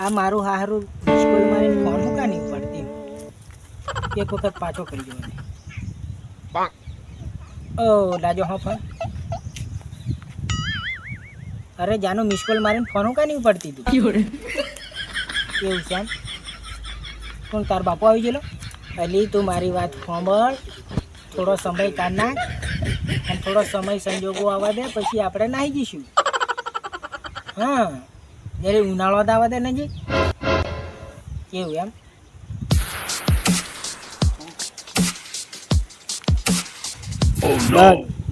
આ મારું હારું સ્કૂલમાં એને ફોન મૂકા નહીં પડતી. એક વખત પાછો કરી દો મને ઓ લાજો હા ફોન અરે જાનું મિસ કોલ મારીને ફોન મૂકા નહીં પડતી તું. એવું છે કોણ તાર બાપુ આવી ગયેલો? અલી તું મારી વાત સાંભળ. થોડો સમય કાઢ નાખ. અને થોડો સમય સંજોગો આવવા દે પછી આપણે નાહી જઈશું. હા. જ્યારે ઉનાળો દાવા આવવા દે ને જી કેવું એમ?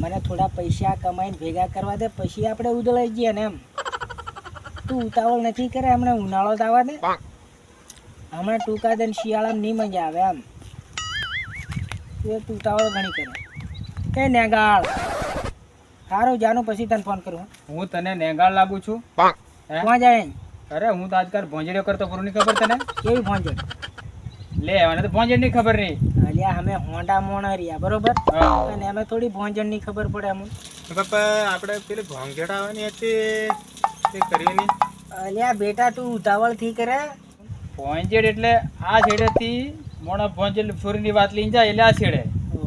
મને થોડા પૈસા કમાઈને ભેગા કરવા દે પછી આપણે ઉદળાઈ જઈએ ને એમ. તું ઉતાવળ નથી કરે હમણાં ઉનાળો જ આવવા દે હમણાં ટૂંકા દે ને શિયાળામાં નહીં મજા આવે એમ. તું એક ઉતાવળ ઘણી કરે. કે નેગાળ. સારું જાનું પછી તને ફોન કરું હું. તને નેગાળ લાગુ છું? કોણ જાય અરે હું તો આજકાલ ભોંજડીઓ કરતો ખરું નહીં ખબર તને? કેવી ભોંજડ? છે લે મને તો ભોંજડની ખબર નહીં અલ્યા અમે હોન્ડા મોણા રહ્યા બરોબર? અને અમે થોડી ભોંજડની ખબર પડે અમને. પપ્પા આપણે પેલી ભોંગેડ આવવાની હતી તે કરીએ નહીં? અલ્યા બેટા તું ઉતાવળથી કરે. ભોંજડ એટલે આ છેડેથી મોણા ભોંજડ છોરીની વાત લઈને જાય એટલે આ છેડે.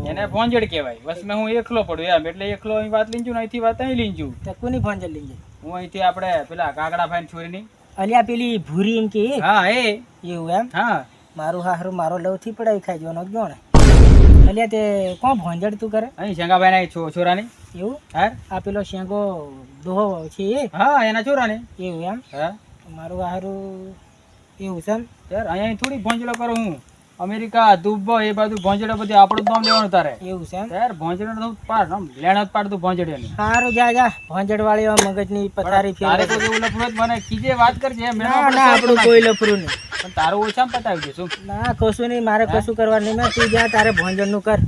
એને ભોંજડ કહેવાય. બસ મેં હું એકલો પડું એમ એટલે એકલો અહીં વાત લઈને ને અહીંથી વાત અહીં લઈને તો કોની ભોંજડ લઈ જાય? હું અહીંથી આપણે પેલા કાકડા ભાઈ છોરીની. અલ્યા પેલી ભૂરી એમ કે હા એ. એવું એમ? હા. મારું હારું મારો લવથી પડાવી ખાઈ જવાનો ગણ. અલ્યા તે કોણ ભોંજડ તું કરે? અહીં શેંગાભાઈ ના છો છોરાની. એવું? હા. આ પેલો શેંગો દોહો છે એ? હા એના છોરાની. એવું એમ? હા. મારું હારું એવું છે યાર અહીંયા થોડી ભોંજડો કરું હું. અમેરિકા દુબઈ એ બધું ભોંજડે બધી આપણું નામ લેવાનું તારે. એવું છે યાર ભોંજડે નું પાર નામ આમ પાર તું પાડતું ની સારું જા જા. ભોંજડ વાળી મગજની પથારી તારે ફેર કોઈ એવું લફરું મને કીજે વાત કરજે મેં ના ના આપણું કોઈ લફરું નહીં. પણ તારું ઓછા પતાવી દઈશું ના કશું નહીં મારે કશું કરવાનું નહીં. મેં તું જા તારે ભોંજડનું કર.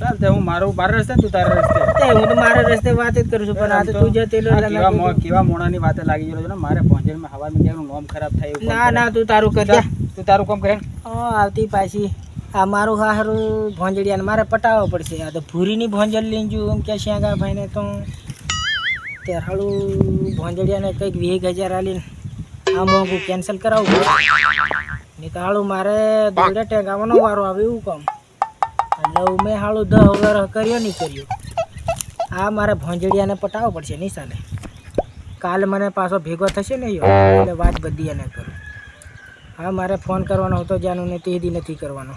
ચાલ તે હું મારું મારા રસ્તે તું તારા રસ્તે. હું તો મારા રસ્તે વાત જ કરું છું પણ આ તો તું જે તેલો કેવા મોણાની વાતે લાગી ગયો છે ને મારે ભોંજડમાં હવામાં ક્યાંનું નામ ખરાબ થાય ના ના તું તારું કર જા. તું તારું કામ કરે ને. આવતી પાછી. આ મારું હારું ભોંજડિયાને મારે પટાવવો પડશે. આ તો ભૂરીની ભોંજડ લઈને એમ કે શ્યાગા ભાઈને તો ત્યારે હાળું ભોંજડિયાને કંઈક વીસ હજાર આલીને આ મોંઘું કેન્સલ કરાવવું પડે. નહીં તો હાળું મારે દોડે ટેંગાવાનો વારો આવે એવું કામ. એટલે મેં હાળું દહ વર કર્યો નહીં કર્યો. આ મારે ભોંજડિયાને પટાવવો પડશે નિશાને. કાલ મને પાછો ભેગો થશે ને એટલે વાત બધી એને કરું. હા મારે ફોન કરવાનો હતો જાનું ને તે દી નથી કરવાનો.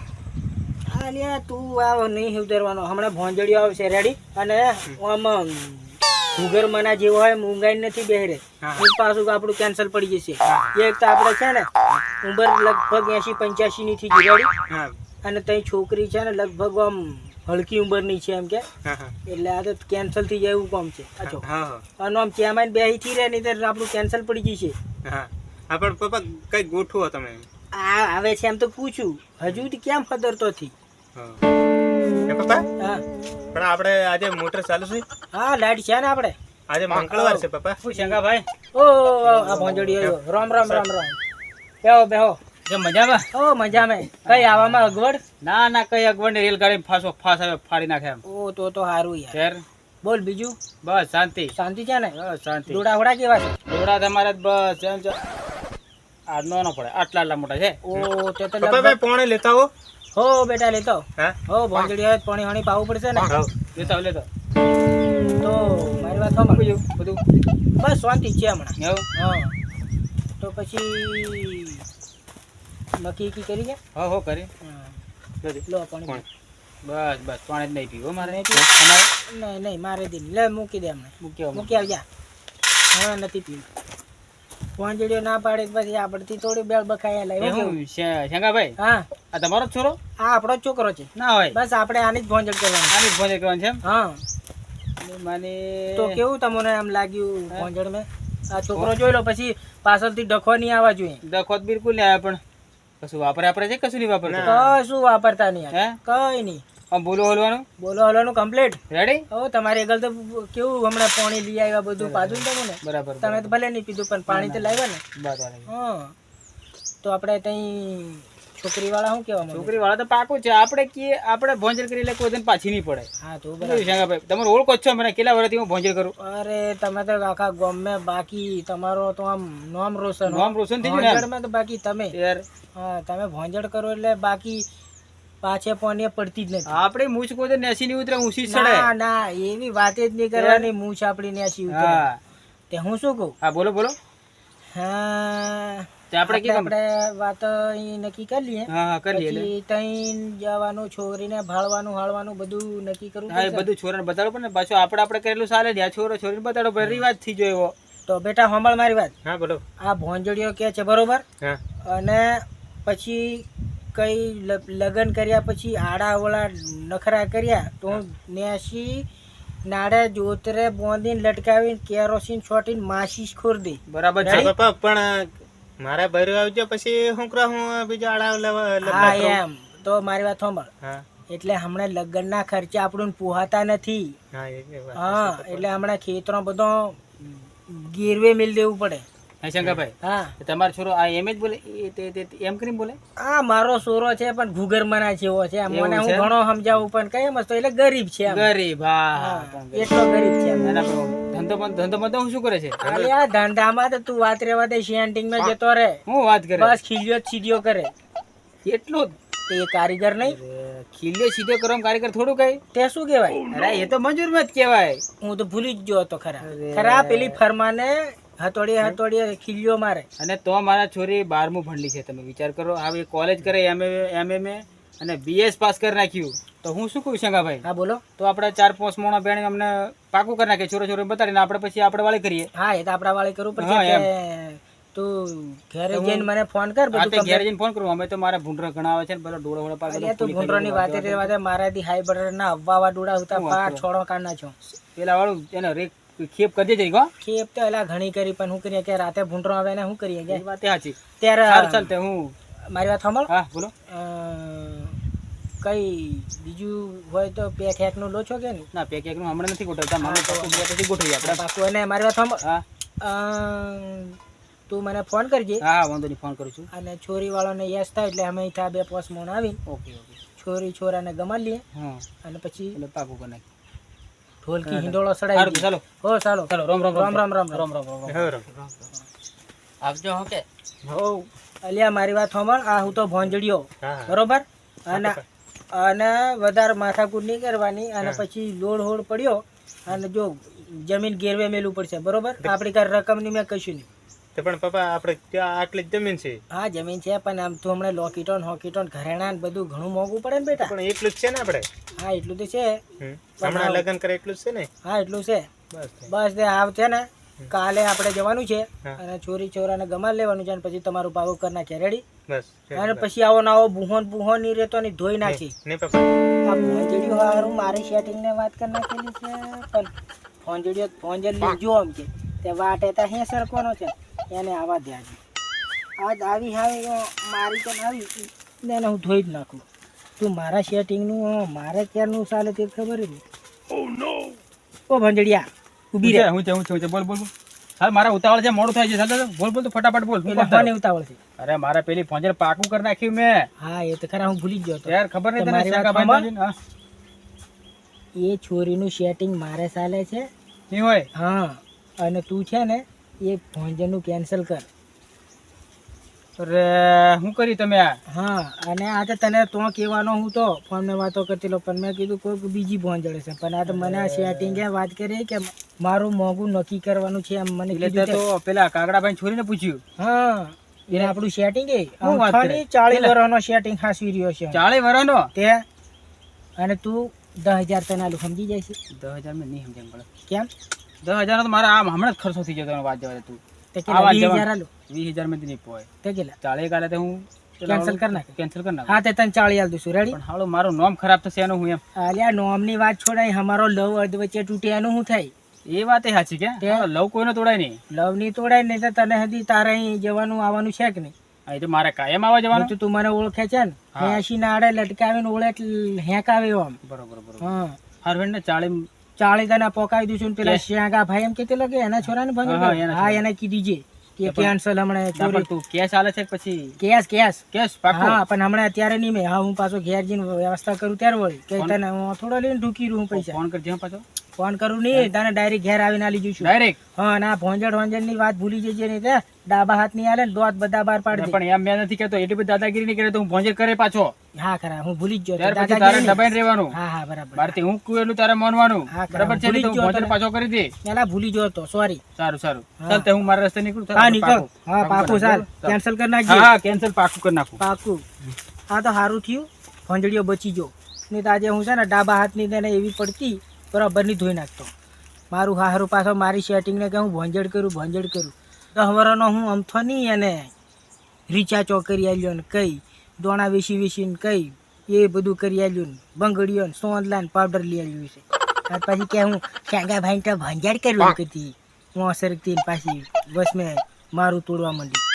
હા લ્યા તું આવ નહીં ઉતરવાનો હમણાં ભોંજડીઓ આવશે રેડી અને આમાં સુગર મના જેવો હોય મૂંગાઈ નથી બેહરે. એક પાછું આપણું કેન્સલ પડી જશે. એક તો આપણે છે ને ઉંમર લગભગ એસી પંચ્યાસી ની થઈ રેડી અને તઈ છોકરી છે ને લગભગ આમ હલકી ઉંમરની છે એમ કે. એટલે આ તો કેન્સલ થઈ જાય એવું કામ છે. અને આમ ચેમાઈને બેહી થી રહે નહીં તો આપણું કેન્સલ પડી જશે. હા હા પણ પપ્પા કઈ ગોઠવો તમે? આ આવે છે એમ તો પૂછું. હજુ કેમ ખબરથી? પપ્પા? હા. પણ આપણે આજે મોટર ચાલુ છે? હા લાઈટ છે ને આપણે? આજે મંગળવાર છે પપ્પા. શું શંગાભાઈ ઓ આ ભોંજડી આવ્યો રામ રામ રામ રામ. બેહો બેહો. જે મજામાં? ઓ મજામાં. કઈ આવામાં અગવડ? ના ના કઈ અગવડની રેલગાડી ફાસો ફાસ આવે ફાડી નાખે એમ. ઓ તો તો સારું યાર. ખેર બોલ બીજું. બસ શાંતિ. શાંતિ છે ને? બસ શાંતિ. દોડા હોડા કેવા છે? દોડા તમારા બસ આ નો ન પડે આટલા આટલા મોટા છે. ઓ તે તો ભાઈ પોણે લેતા હો હો બેટા લેતો. હા? હો ભોંજડી આવે પાણી વાણી પાવું પડશે ને. લેતા લેતો. તો મારી વાત સાંભળ. બીજું બધું. બસ શાંતિ છે હમણાં. એવું હા. તો પછી નક્કી કી કરી ગયા હો હો કરી. લો પાણી. બસ બસ પાણી જ નહીં પીવું મારે. નહીં તમારે નહીં નહીં મારે દીધી લે મૂકી દે અમને મૂક્યો મૂકી આવજા. હમણાં નથી પીવું. વાંજડીઓ ના પાડે પછી આપડથી થોડી બેળ બખાયા એ લાવ્યો હું શે- શેંગાભાઈ? હા. આ તમારો છોરો? આ આપણો છોકરો છે. ના હોય. બસ આપણે આની જ ભોંજડ કરવાની. આની જ ભોંજડ કરવાની છે હા. મને તો કેવું તમને એમ લાગ્યું ભોંજડ મેં આ છોકરો જોઈ લો પછી પાછળથી ડખો નહીં આવવા જોઈએ. ડખો બિલકુલ નહીં આવે પણ કશું વાપરે આપણે છે કશું નહીં વાપરતું? કશું વાપરતા નહીં કઈ નહીં. બોલો હલવાનું? બોલો હલવાનું કમ્પ્લીટ રેડી હો તમારે આગળ તો કેવું હમણાં પાણી લઈ આવ્યા બધું પાછું ને તમને બરાબર તમે તો ભલે નહીં પીધું પણ પાણી તો લાવ્યા ને? બરાબર. હા. તો આપણે ત્યાં છોકરી વાળા શું કેવા માંગે? છોકરી વાળા તો પાકું છે. આપણે કે આપણે ભોંજર કરી એટલે કોઈ દિન પાછી નહીં પડે. હા તો બરાબર. તમારો ઓળખો છો મને. કેટલા વર્ષથી હું ભોંજર કરું? અરે તમે તો આખા ગમે બાકી તમારો તો આમ નામ રોશન નોમ રોશન થઈ ગયું ને તો બાકી તમે. યાર. હા તમે ભોંજર કરો એટલે બાકી પાછે પોને પડતી જ નથી. આપણે મૂછ કોઈ નેસી નહીં ઉતરે ઊંચી ચડે. ના ના એવી વાત જ નહીં કરવાની મૂછ આપડી નેસી ઉતરે. તે હું શું કહું? હા બોલો બોલો. હા આપણે આપણે આપણે વાત નક્કી કરી લઈએ. હા કરી લઈએ તઈ જવાનું છોરીને ભાળવાનું હાળવાનું બધું નક્કી કરું હા બધું છોરાને બતાડો પણ પાછું આપણે આપણે કરેલું ચાલે ને છોરો છોરીને બતાડો થઈ ગયો એવો. તો બેટા સાંભળ મારી વાત. હા બોલો. આ ભોંજડીઓ કે છે બરોબર? હા. અને પછી કઈ લગ્ન કર્યા પછી આડાવળા નખરા કર્યા તો નેસી નાડે જોતરે બોંધીને લટકાવીને કેરોસીન છોટીને માસી ખોરદી બરાબર છે. પણ મારા બૈરું આવજો પછી હું કરા? હું બીજો આડાવ હા એમ. તો મારી વાત સાંભળ. એટલે હમણાં લગ્નના ખર્ચા આપણને પોહાતા નથી. હા એટલે હમણાં ખેતરો બધો ગીરવે મિલ દેવું પડે. હા શંકાભાઈ હા. તમારો છોરો આ એમ જ બોલે? એ તે તે તે એમ કરીને બોલે? આ મારો સોરો છે પણ ઘુગર જેવો છે. મને હું ઘણો સમજાવું પણ કઈ મસ્ત એટલે ગરીબ છે ગરીબ હા હા, હા. એટલો ગરીબ છે એમ. એના પર ધંધો ધંધો માં તો શું કરે છે? અરે આ ધંધામાં તો તું વાત રેવા દે શેન્ટિંગમાં જતો રે હું વાત કરે? બસ ખીલ્યો જ સીધ્યો કરે. એટલું તે એ કારીગર નહીં. ખીલ્યો સીધો કરો કારીગર થોડું કઈ? તે શું કહેવાય? અરે એ તો મંજૂરમાં જ કહેવાય. હું તો ભૂલી જ ગયો હતો ખરા. ખરા પેલી ફરમાને હતોડીએ હતોડીએ ખીલ્યો મારે. અને તો મારા છોરી બારમું ભણલી છે તમે વિચાર કરો. હવે કોલેજ કરે એમ એમ એ અને બીએસ પાસ કરી નાખ્યું. તો હું શું કહું શંકાભાઈ હા બોલો. તો આપણે ચાર પાંચ મોણા બેણી અમને પાકું કરી નાખીએ છોરો છોરો બતાડીને આપણે પછી આપણે વાળી કરીએ. હા એ તો આપડા વાળી કરવું પડશે. એમ. તું ઘેરે જઈને મને ફોન કર બધું ઘેર જઈને ફોન કરું. અમે તો મારા ભૂંડરા ઘણા આવે છે ને બધા ડોળા પાક અલ્યા તું વાત વાતે રે વાતે મારાથી હાઈ બટર ના અవ్વાવા ડોળા હતા પાટ છોડો કાઢ નાખ્યો પેલા વાળું એને રેક ખેપ કરી દેજે ગો ખેપ તો એલા ઘણી કરી પણ શું કરીએ કે રાતે ભૂંડરો આવે ને હું કરીએ કે? વાત સાચી. ત્યારે સારું ચાલ તે હું મારી વાત સાંભળ. હા બોલો. કઈ બીજું હોય તો પેક હેકનું લો છો કે નહીં? ના પેક એકનું હમણાં નથી ગોઠવતા. મારે પાકું બે પછી આપણે. પાકું અને મારી વાત સાંભળ. હા. તું મને ફોન કરજે. હા હા વાંધો નહીં ફોન કરું છું. અને છોરી વાળાને યસ થાય એટલે અમે ત્યાં બે પોસ મોણ આવી. Okay okay. છોરી છોરાને ગમાડી લઈએ. હા. અને પછી એટલે પાકું કરી નાખીએ ઢોલકી હિંડોળો સડાઈ ચાલો. હો ચાલો. ચાલો રામ રામ રામ રામ રામ રામ રામ રામ. રામ રમ. આવજો હો કે. હો. અલ્યા મારી વાત સાંભળ. આ હું તો હા. બરોબર? અને અને વધારે માથાકૂટ નહીં કરવાની. અને પછી લોડ હોડ પડ્યો. અને જો જમીન ગેરવે મેલું પડશે. બરોબર? આપણી કાંઈ રકમની મેં કશું નહીં. તો પણ પપ્પા આપણે ત્યાં આટલી જ જમીન છે? હા જમીન છે પણ આમ તો હમણાં લોકીટોન હોકીટોન ઘરેણા ને બધું ઘણું મોંઘું પડે ને બેટા. પણ એટલું જ છે ને આપણે? હા એટલું તો છે. હમણાં લગ્ન કરે એટલું જ છે ને? હા એટલું છે. બસ બસ આવ છે ને કાલે આપણે જવાનું છે અને ચોરી ચોરાને ગમાડ લેવાનું છે અને પછી તમારું પાવું કરી નાખે રેડી બસ અને પછી આવો નાવો બુહોન બુહોનની રેતો ની ધોઈ નાખી. ને પપ્પા? આ ભોંજડીઓ હારું મારી સેટિંગ ને વાત કરી નાખેલી છે પણ ભોંજડીઓ ભોંજડી જો આમ છે તે વાટે તા હે સરકોનો છે. એને આવા દે આજ. આવી હાવી મારી તો આવી ને એને હું ધોઈ જ નાખું. તું મારા સેટિંગનું મારે ક્યારનું ચાલે તે ખબર નહીં ઓ ભંજડિયા ઊભી રહે. હું છે હું છે બોલ બોલ હાલ મારા ઉતાવળ છે મોડું થાય છે. ચાલ બોલ બોલ તો ફટાફટ બોલ. મને ઉતાવળ છે. અરે મારા પેલી ફોંજર પાકું કરી નાખ્યું મેં. હા એ તો ખરા હું ભૂલી જ ગયો યાર ખબર નહીં તને શાકાભાઈ હા. એ છોરીનું સેટિંગ મારે ચાલે છે. હોય? હા અને તું છે ને એ ભોંજનનું કેન્સલ કર. અરે શું કર્યું તમે આ? હા અને આ તો તને તો કહેવાનો હું તો ફોનમાં વાતો કરતી પણ મેં કીધું કોઈક બીજી ભોંજળે છે. પણ આ તો મને આ સેટિંગે વાત કરી કે મારું મોંઘું નક્કી કરવાનું છે એમ મને એટલે તો પેલા કાગડાભાઈ છોરીને પૂછ્યું? હા એને આપણું સેટિંગ એ. ચાળી વર્ષનો સેટિંગ હાસવી રહ્યો છે. ચાળી વરાનો? તે અને તું દસ હજાર તને સમજી જાય છે દસ હજાર મેં નહીં સમજાય કેમ? દસ હજાર તો મારા આમ હમણાં જ ખર્ચો થઈ જતો વાત જવા તું. વીસ હજાર મેં નહીં પોય. તે કેટલા ચાળે કાલે તો હું કેન્સલ કરી નાખ. કેન્સલ કરી નાખ. હા તે તને ચાળી આલ દઉં રેડી પણ હાલો મારું નામ ખરાબ થશે એનું હું એમ. અલ્યા નોમની વાત છોડાય. અમારો લવ અર્ધ વચ્ચે તૂટે એનું શું થાય? એ વાત એ સાચી કે? લવ કોઈનો તોડાય નહીં. લવની તોડાય નહીં તો તને હજી તારે અહીં જવાનું આવવાનું છે કે નહીં? અહીં તો મારે કાયમ આવવા જવાનું. તો તું મને ઓળખે છે ને. એસી ના આડે લટકાવીને ઓળે હેંક આવે આમ બરોબર બરોબર. હા. હાર ને ચાળે ચાળી દાના પોકાવી દઈશું પેલા શ્યાગા ભાઈ એમ કેતી લાગે એના છોરાને ને? હા, હા એને કીધી જે કેન્સલ હમણાં ચોરી. તું કેસ આલે છે પછી? Case case. કેસ પાકો હા પણ હમણાં અત્યારે નહીં મેં. હા હું પાછો ઘેર જઈને વ્યવસ્થા કરું ત્યારે વળી. કે તને હું થોડો લઈને ઢૂકી રહું પૈસા. ફોન કરજે પાછો. ફોન કરું નહીં તને ડાયરેક્ટ ઘેર આવીને આલી જઈશું. ડાયરેક્ટ હા ના ભોંજડ ભોંજડની વાત ભૂલી જજે નહીં તે. ડાબા હાથની આલે દોત બધા બાર પાડી પણ એમ મેં નથી કહેતો એટલી બધી દાદાગીરી નહીં કરે તો હું ભોંજર કરે પાછો. હા ખરા હું ભૂલી જ ગયો પછી તારે દબાઈને રહેવાનું. હા હા બરાબર. મારથી હું કહું એટલું તારે માનવાનું બરાબર છે તો. પાછો કરી દે. પેલા ભૂલી ગયો તો સોરી સારું. સારું ચાલ તે હું મારા રસ્તે નીકળું. હા નીકળ. પાકું. હા પાકું ચાલ. કેન્સલ કરી નાખજે. હા કેન્સલ પાકું કરી નાખું. પાકું. આ તો સારું થયું. ભોંજડીઓ બચી ગયો. નહીં તો આજે હું છે ને ડાબા હાથની તેને એવી પડતી બરાબરની ધોઈ નાખતો. મારું હારું પાછો મારી સેટિંગને કે હું ભોંજડ કરું ભોંજડ કરું. તો હવારનો હું અમથો નહીં અને રીચા કરી આલ્યો ને કઈ દોણા વેસી વેસીને કઈ એ બધું કરી આલ્યું ને બંગડીઓ ને સોંદલા ને પાવડર લઈ આવ્યું છે. ત્યાર પછી કે હું શાંગા ભાઈ તો ભંજાડ કર્યું કીધી. હું સરકતી પાછી બસ મેં મારું તોડવા માંડી